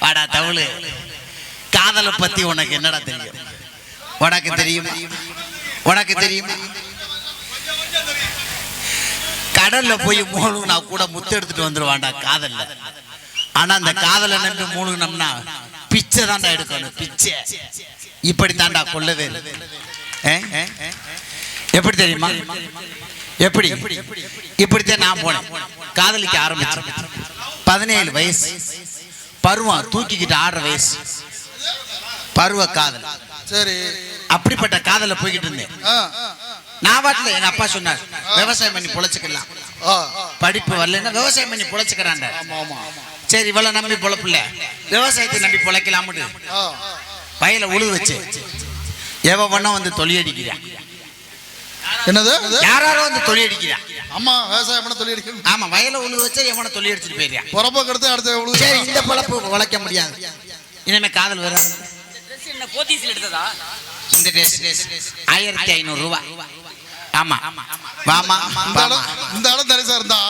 வாடா தவுளு. காதலை பத்தி உனக்கு என்னடா தெரியும்? உனக்கு தெரியுமா? உனக்கு தெரியுமா? கடல்ல போய் மூழ்குனா கூட முத்து எடுத்துட்டு வந்துருவான்டா காதல்ல. ஆனா அந்த காதலை நம்பி மூழ்கினோம்னா பிச்சை தான்டா எடுக்கணும் பிச்சை. இப்படி தான்டா கொள்ளவே எப்படி தெரியுமா? எப்படி? இப்படித்தான் நான் போனேன். காதலிக்க ஆரம்பிச்சேன். பதினேழு வயசு. பருவம் தூக்கிக்கிட்டு ஆடுற வயசு. பருவ காதல். சரி. அப்படிப்பட்ட காதல போய்கிட்டு இருந்தேன். நான் வாட்டில் எங்க அப்பா சொன்னார் விவசாயம் பண்ணி பொழைச்சுக்கலாம். படிப்பு வரலன்னா விவசாயம் பண்ணி பொழைச்சுக்கிறாண்ட சரி இவ்வளவு நம்பி பொழப்பில்ல விவசாயத்தை நம்பி பொழைக்கலாம்னு வயல உழு வச்சு. எவ பண்ண வந்து தொழில் அடிக்கிறான் என்னது? யாராரோ வந்து தொழில் அடிக்கிறான் அம்மா விவசாயம் பண்ண சொல்லி அடிக்கணும் ஆமா வயல உழு வச்சு எவனை தொழில் அடிச்சுட்டு போயிடுறான் பொறப்ப கெடுத்து அடுத்த உழுது. சரி இந்த பொழப்பு உழைக்க முடியாது. இனிமே காதல் வராது ட்ரெஸ் என்ன போத்தீஸ்ல எடுத்ததா இந்த ட்ரெஸ் ஆயிரத்தி ஐநூறு ரூபா ஆமா. வாமா இந்த இடம் தரிசா இருந்தா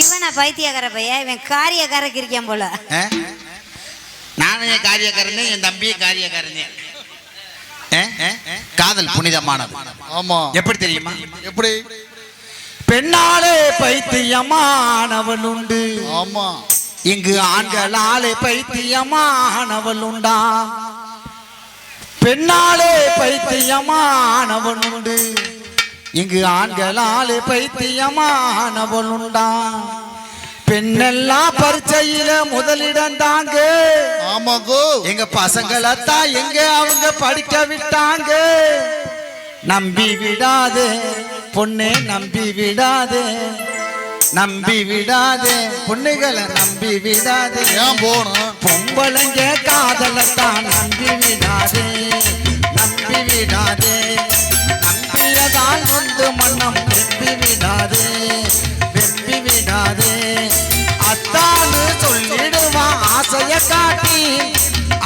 இவனை பைத்தியக்கார பையன் இவன் காரியக்காரக்கு இருக்கான் போல? நானும் என் காரியக்காரனே என் தம்பியும் காரியக்காரனே? காதல் புனிதமானது. ஆமா. எப்படி தெரியுமா? எப்படி? பெண்ணாலே பைத்தியமானவள் உண்டு. ஆமா. இங்கு ஆண்களாலே பைத்தியமானவள் உண்டா? பெண்ணாலே பைத்தியமானவள் உண்டு. இங்கு ஆண்களாலே பைத்தியமானவள் உண்டா? பெண்ணெல்லாம் பரீட்சையில முதலிடம் தாங்க. ஆமா கோ எங்க பசங்களைத்தான் எங்க அவங்க படிக்க விட்டாங்க? நம்பி விடாதே பொண்ணே நம்பி விடாதே. நம்பி விடாதே பொண்ணுகளை நம்பி விடாதே. ஏன் போகணும்? பொம்பளைங்க காதலத்தான் நம்பி விடாதே. நம்பி விடாதே. காட்டி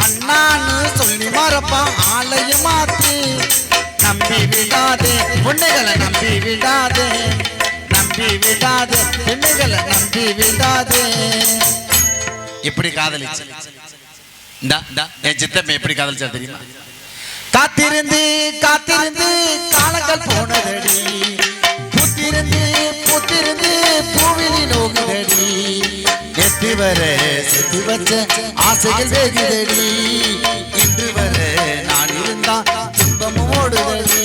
அண்ணான்னு சொல்லி மறப்பான் ஆளையும் மாத்தி. நம்பி விடாதே பொண்ணுகளை நம்பி விடாதே. நம்பி விடாதே பெண்ணுகளை நம்பி விடாதே. எப்படி காதலிச்சு? என் சித்தப்ப எப்படி காதலிச்சா தெரியுமா? காத்திருந்து காத்திருந்து காலங்கள் போனதடி. பூத்திருந்து பூத்திருந்து பூவிலி நோகுதடி எத்து வர செத்து வச்ச ஆசைகள் வேகுதடி இன்று வர நான் இருந்தா துன்பமும் ஓடுதடி.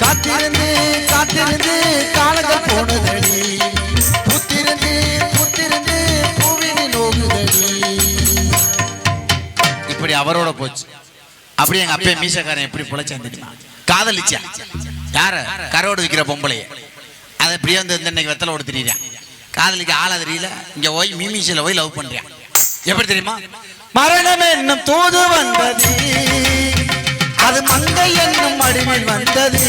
காத்திருந்து காத்திருந்து காலங்கள் போனதடி. புத்திருந்து புத்திருந்து பூவிலி நோகுதடி. இப்படி அவரோட போச்சு. அப்படி எங்க அப்பே மீசக்காரன் எப்படி பிழைச்சான் தெரியுமா? காதலிச்சா. யார? கரோடு விற்கிற பொம்பளைய. அதை இப்படியே வந்து இன்னைக்கு வெத்தலை ஓடு திரியான் காதலிக்கு ஆள தெரியல. இங்க போய் மீமிசில போய் லவ் பண்றான். எப்படி தெரியுமா? மரணம் என்னும் தூது வந்தது. அது மங்கை என்னும் அடிவில் வந்தது.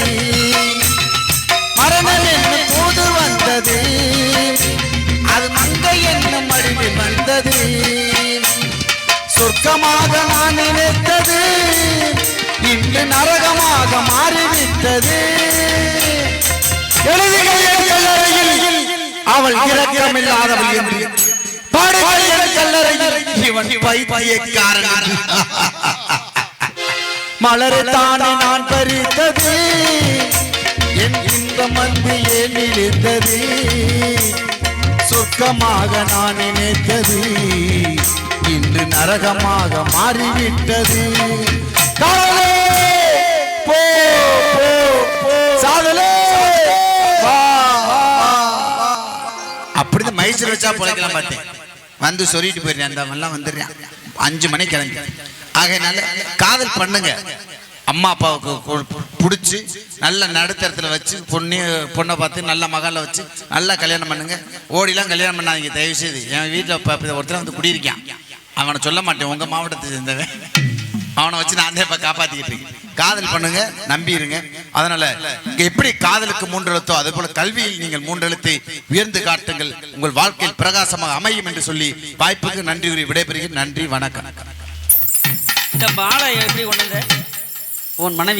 மரணம் என்னும் தூது வந்தது. அது மங்கை என்னும் அடிவில் வந்தது. சொர்க்கமாக நான் நினைத்தது. இன்று நரகமாக மாறிவிட்டது. கல்லறையில் அவள் இரக்கமில்லாதவள் என்று. பாடுகள் என் கல்லறையில் இவன் பைத்தியக்காரன். மலரைத்தானே நான் பறித்தது. என் இன்பம் வந்து ஏன் இழுத்தது? சொர்க்கமாக நான் நினைத்தது. இன்று நரகமாக மாறிவிட்டது. அப்படிதான் மைசூர் வச்சா பிழைக்கலாம் பார்த்தேன். வந்து சொல்லிட்டு போயிடுறேன் அந்த எல்லாம் வந்துடுறேன். அஞ்சு மணிக்கு கிளம்பி. ஆகையினால காதல் பண்ணுங்க. அம்மா அப்பாவுக்கு பிடிச்சி நல்ல நடுத்தரத்தில் வச்சு பொண்ணு பொண்ணை பார்த்து நல்ல மகளை வச்சு நல்லா கல்யாணம் பண்ணுங்க. ஓடிலாம் கல்யாணம் பண்ணாதீங்க தயவு செய்து என் வீட்டில் ஒருத்தர் வந்து குடியிருக்கான். அவனை சொல்ல மாட்டேன் உங்கள் மாவட்டத்தை சேர்ந்தவன். அவனை வச்சு நான் இப்போ காப்பாற்றிக்கிட்டு இருக்கேன். காதல் பண்ணுங்க நம்பி இருங்க அதனால இங்க எப்படி காதலுக்கு மூன்று எழுத்தோ அதே போல கல்வியில் நீங்கள் மூன்று எழுத்தை உயர்ந்து காட்டுங்கள். உங்கள் வாழ்க்கையில் பிரகாசமாக அமையும் என்று சொல்லி வாய்ப்புக்கு நன்றி கூறி விடைபெறுகிறேன். நன்றி வணக்கம். இந்த பாலை எப்படி உன் மனைவி